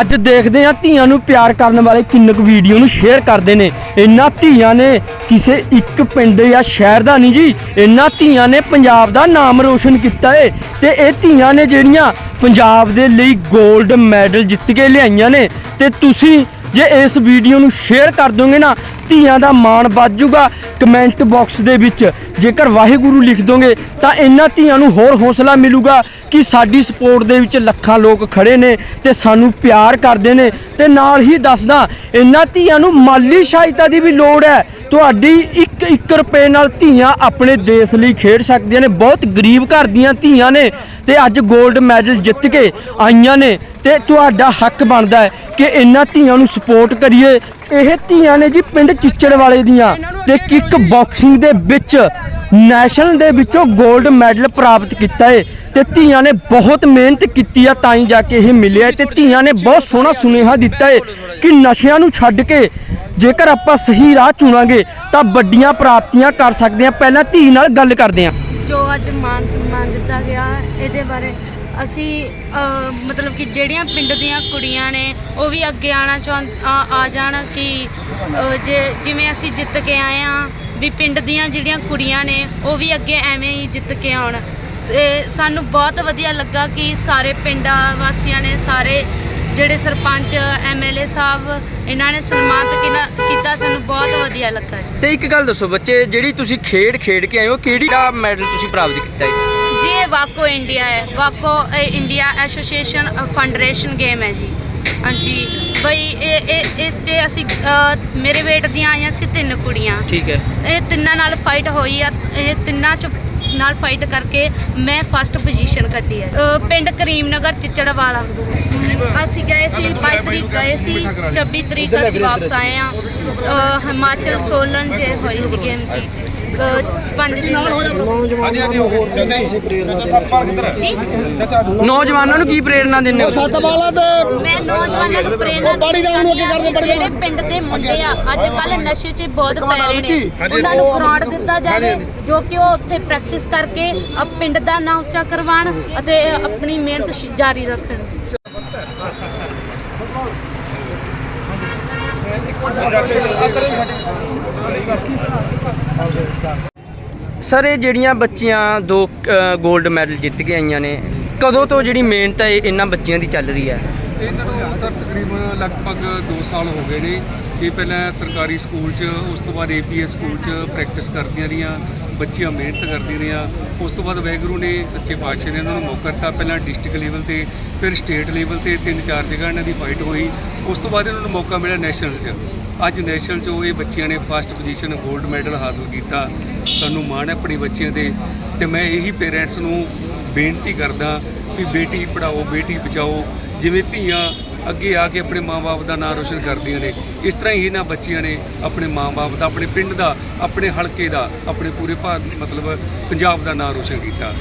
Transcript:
ਅੱਜ ਦੇਖਦੇ ਆ ਧੀਆਂ ਨੂੰ ਪਿਆਰ ਕਰਨ ਵਾਲੇ ਕਿੰਨਕ ਵੀਡੀਓ ਨੂੰ ਸ਼ੇਅਰ ਕਰਦੇ ਨੇ। ਇਹਨਾਂ ਧੀਆਂ ਨੇ ਕਿਸੇ ਇੱਕ ਪਿੰਡ ਜਾਂ ਸ਼ਹਿਰ ਦਾ ਨਹੀਂ ਜੀ, ਇਹਨਾਂ ਧੀਆਂ ਨੇ ਪੰਜਾਬ ਦਾ ਨਾਮ ਰੋਸ਼ਨ ਕੀਤਾ ਏ ਤੇ ਇਹ ਧੀਆਂ ਨੇ ਜਿਹੜੀਆਂ ਪੰਜਾਬ ਦੇ ਲਈ 골ਡ ਮੈਡਲ ਜਿੱਤ ਕੇ ਲਿਆਈਆਂ ਨੇ। ਤੇ ਤੁਸੀਂ ਜੇ ਇਸ ਵੀਡੀਓ ਨੂੰ ਸ਼ੇਅਰ ਕਰ ਦੋਗੇ ਨਾ, ਧੀਆਂ ਦਾ ਮਾਣ ਵੱਧ ਜਾਊਗਾ ਕਮੈਂਟ ਬਾਕਸ ਦੇ ਵਿੱਚ ਜੇਕਰ ਵਾਹਿਗੁਰੂ ਲਿਖ ਦੋਗੇ, ਤਾਂ ਇਹਨਾਂ ਧੀਆਂ ਨੂੰ ਹੋਰ ਹੌਸਲਾ ਮਿਲੂਗਾ। ਕਿ ਸਾਡੀ ਸਪੋਰਟ ਦੇ ਵਿੱਚ ਲੱਖਾਂ ਲੋਕ ਖੜੇ ਨੇ ਤੇ ਸਾਨੂੰ ਪਿਆਰ ਕਰਦੇ ਨੇ ਤੇ ਨਾਲ ਹੀ ਦੱਸਦਾ, ਇਹਨਾਂ ਧੀਆਂ ਨੂੰ ਮਾਲੀ ਸਹਾਇਤਾ ਦੀ ਵੀ ਲੋੜ ਹੈ। ਤੁਹਾਡੀ 1-1 ਰੁਪਏ ਨਾਲ ਧੀਆਂ ਆਪਣੇ ਦੇਸ਼ ਲਈ ਖੇਡ ਸਕਦੀਆਂ ਨੇ। ਬਹੁਤ ਗਰੀਬ ਘਰ ਦੀਆਂ ਧੀਆਂ ਨੇ ਤੇ ਅੱਜ 골ਡ ਮੈਡਲ ਜਿੱਤ ਕੇ ਆਈਆਂ ਨੇ ਤੇ ਤੁਹਾਡਾ ਹੱਕ ਬਣਦਾ ਹੈ ਕਿ ਇਹਨਾਂ ਧੀਆਂ ਨੂੰ ਸਪੋਰਟ ਕਰੀਏ। ਇਹ ਧੀਆਂ ਨੇ ਜੀ ਪਿੰਡ ਚਿੱਚੜ ਵਾਲੇ ਦੀਆਂ ਤੇ ਕਿੱਕ ਬਾਕਸਿੰਗ ਦੇ ਵਿੱਚ ਨੈਸ਼ਨਲ ਦੇ ਵਿੱਚੋਂ 골ਡ ਮੈਡਲ ਪ੍ਰਾਪਤ ਕੀਤਾ ਹੈ। ਤੇ ਧੀਆਂ ਨੇ ਬਹੁਤ ਮਿਹਨਤ ਕੀਤੀ ਆ ਤਾਂ ਹੀ ਜਾ ਕੇ ਇਹ ਮਿਲਿਆ ਤੇ ਧੀਆਂ ਨੇ ਬਹੁਤ ਸੋਹਣਾ ਸੁਨੇਹਾ ਦਿੱਤਾ ਹੈ ਕਿ ਨਸ਼ਿਆਂ ਨੂੰ ਛੱਡ ਕੇ ਜੇਕਰ ਆਪਾਂ ਸਹੀ ਰਾਹ ਚੁਣਾਂਗੇ ਤਾਂ ਵੱਡੀਆਂ ਪ੍ਰਾਪਤੀਆਂ ਕਰ ਸਕਦੇ ਹਾਂ। ਪਹਿਲਾਂ ਧੀ ਨਾਲ ਗੱਲ ਕਰਦੇ ਹਾਂ। ਜੋ ਅੱਜ ਮਾਨ ਸਨਮਾਨ ਦਿੱਤਾ ਗਿਆ ਇਹਦੇ ਬਾਰੇ ਅਸੀਂ ਮਤਲਬ ਕਿ ਜਿਹੜੀਆਂ ਪਿੰਡ ਦੀਆਂ ਕੁੜੀਆਂ ਨੇ ਉਹ ਵੀ ਅੱਗੇ ਆਣਾ ਚਾਹੁੰ, ਆ ਜਾਣ ਕਿ ਜੇ ਜਿਵੇਂ ਅਸੀਂ ਜਿੱਤ ਕੇ ਆਏ ਆ ਵੀ ਪਿੰਡ ਦੀਆਂ ਜਿਹੜੀਆਂ ਕੁੜੀਆਂ ਨੇ ਉਹ ਵੀ ਅੱਗੇ ਐਵੇਂ ਹੀ ਜਿੱਤ ਕੇ ਆਉਣ। ਸਾਨੂੰ ਬਹੁਤ ਵਧੀਆ ਲੱਗਾ ਕਿ ਸਾਰੇ ਪਿੰਡਾਂ ਵਾਸੀਆਂ ਨੇ ਸਾਰੇ ਜਿਹੜੇ ਸਰਪੰਚ ਐਮਐਲਏ ਸਾਹਿਬ ਇਹਨਾਂ ਨੇ ਸਨਮਾਨਿਤ ਕੀਤਾ ਸਾਨੂੰ ਬਹੁਤ ਵਧੀਆ ਲੱਗਾ ਜੀ। ਤੇ ਇੱਕ ਗੱਲ ਦੱਸੋ ਬੱਚੇ ਜਿਹੜੀ ਤੁਸੀਂ ਖੇਡ ਖੇਡ ਕੇ ਆਏ ਹੋ ਕਿਹੜੀ ਦਾ ਮੈਡਲ ਤੁਸੀਂ ਪ੍ਰਾਪਤ ਕੀਤਾ ਹੈ ਜੀ ਇਹ ਵਾਕੋ ਇੰਡੀਆ ਹੈ। ਵਾਕੋ ਇੰਡੀਆ ਐਸੋਸੀਏਸ਼ਨ ਫੰਡਰੇਸ਼ਨ ਗੇਮ ਹੈ ਜੀ। ਹਾਂਜੀ। ਬਈ ਇਹ ਇਹ ਇਸ 'ਚ ਅਸੀਂ ਅ, ਮੇਰੇ ਵੇਟ ਦੀਆਂ ਆਈਆਂ ਸੀ ਤਿੰਨ ਕੁੜੀਆਂ। ਠੀਕ ਹੈ। ਇਹ ਤਿੰਨਾਂ ਨਾਲ ਫਾਈਟ ਹੋਈ ਆ। ਇਹ ਤਿੰਨਾਂ ਚ ਨਾਲ ਫਾਈਟ ਕਰਕੇ ਮੈਂ ਫਸਟ ਪੋਜੀਸ਼ਨ ਕੱਢੀ ਹੈ ਅ, ਪਿੰਡ ਕਰੀਮਨਗਰ ਚਿੱਚੜਵਾਲਾ। ਅਸੀਂ ਗਏ ਸੀ 22 ਤਰੀਕ ਗਏ ਸੀ 26 ਤਰੀਕ ਅਸੀਂ ਵਾਪਸ ਆਏ ਆ। ਹਿਮਾਚਲ ਸੋਲਨ ਜੇ ਹੋਈ ਸੀ ਗੇਮ ਅ, ਪੰਜ ਦਿਨ ਲੱਗੇ। ਜੀ ਨੌਜਵਾਨਾਂ ਨੂੰ ਕੀ ਪ੍ਰੇਰਣਾ ਦਿੰਦੇ ਹੋ ਸੱਤ ਵਾਲਾ ਤੇ ਮੈਂ ਨੌਜਵਾਨਾਂ ਨੂੰ ਪ੍ਰੇਰਣਾ ਅੱਗੇ ਦਿੰਦੀ ਹਾਂ ਜਿਹੜੇ ਪਿੰਡ ਦੇ ਮੁੰਡੇ ਆ ਅੱਜ ਕੱਲ ਨਸ਼ੇ 'ਚ ਬਹੁਤ ਪੈ ਰਹੇ ਨੇ। ਉਹਨਾਂ ਨੂੰ ਗਰਾਊਂਡ ਦਿੱਤਾ ਜਾਵੇ ਜੋ ਕਿ ਉਹ ਉੱਥੇ ਪ੍ਰੈਕਟਿਸ ਕਰਕੇ ਅ ਪਿੰਡ ਦਾ ਨਾਂ ਉੱਚਾ ਕਰਵਾਉਣ ਅਤੇ ਆਪਣੀ ਮਿਹਨਤ ਸ਼- ਜਾਰੀ ਰੱਖਣ। ਸਰ ਇਹ ਜਿਹੜੀਆਂ ਬੱਚੀਆਂ ਦੋ 골ਡ ਮੈਡਲ ਜਿੱਤ ਕੇ ਆਈਆਂ ਨੇ ਕਦੋਂ ਤੋਂ ਜਿਹੜੀ ਮਿਹਨਤ ਹੈ ਇਹ ਇਹਨਾਂ ਬੱਚੀਆਂ ਦੀ ਚੱਲ ਰਹੀ ਹੈ? ਇਹਨਾਂ ਨੂੰ ਸਰ ਤਕਰੀਬਨ ਲਗਭਗ 2 ਸਾਲ ਹੋ ਗਏ ਨੇ ਇਹ ਪਹਿਲਾਂ ਸਰਕਾਰੀ ਸਕੂਲ 'ਚ, ਉਸ ਤੋਂ ਬਾਅਦ ਏਪੀਐਸ ਸਕੂਲ 'ਚ ਪ੍ਰੈਕਟਿਸ ਕਰਦੀਆਂ ਰਹੀਆਂ, ਬੱਚੀਆਂ ਮਿਹਨਤ ਕਰਦੀਆਂ ਰਹੀਆਂ। ਉਸ ਤੋਂ ਬਾਅਦ ਵੈਗਰੂ ਨੇ ਸੱਚੇ ਪਾਤਸ਼ਾਹ ਨੇ ਉਹਨਾਂ ਨੂੰ ਮੌਕਾ ਦਿੱਤਾ, ਪਹਿਲਾਂ ਡਿਸਟ੍ਰਿਕਟ ਲੈਵਲ ਤੇ, ਫਿਰ ਸਟੇਟ ਲੈਵਲ ਤੇ ਤਿੰਨ ਚਾਰ ਜਗ੍ਹਾ ਇਹਨਾਂ ਦੀ ਫਾਈਟ ਹੋਈ। ਉਸ ਤੋਂ ਬਾਅਦ ਇਹਨਾਂ ਨੂੰ ਮੌਕਾ ਮਿਲਿਆ ਨੈਸ਼ਨਲ 'ਚ। ਅੱਜ ਨੈਸ਼ਨਲ 'ਚ ਇਹ ਬੱਚੀਆਂ ਨੇ ਫਸਟ ਪੋਜੀਸ਼ਨ 골ਡ ਮੈਡਲ ਹਾਸਲ ਕੀਤਾ। ਸਾਨੂੰ ਮਾਣ ਹੈ ਆਪਣੀ ਬੱਚੀਆਂ ਤੇ। ਤੇ ਮੈਂ ਇਹੀ ਪੇਰੈਂਟਸ ਨੂੰ ਬੇਨਤੀ ਕਰਦਾ ਵੀ ਬੇਟੀ ਪੜਾਓ, ਬੇਟੀ ਬਚਾਓ, ਜਿਵੇਂ ਧੀਆਂ ਅੱਗੇ ਆ ਕੇ ਆਪਣੇ ਮਾਪੇ ਦਾ ਨਾਂ ਰੋਸ਼ਨ ਕਰਦੀਆਂ ਨੇ। ਇਸ ਤਰ੍ਹਾਂ ਹੀ ਇਹਨਾਂ ਬੱਚੀਆਂ ਨੇ ਆਪਣੇ ਮਾਪੇ ਦਾ, ਆਪਣੇ ਪਿੰਡ ਦਾ, ਆਪਣੇ ਹਲਕੇ ਦਾ, ਆਪਣੇ ਪੂਰੇ ਭਾਰਤ, ਮਤਲਬ ਪੰਜਾਬ ਦਾ ਨਾਂ ਰੋਸ਼ਨ ਕੀਤਾ।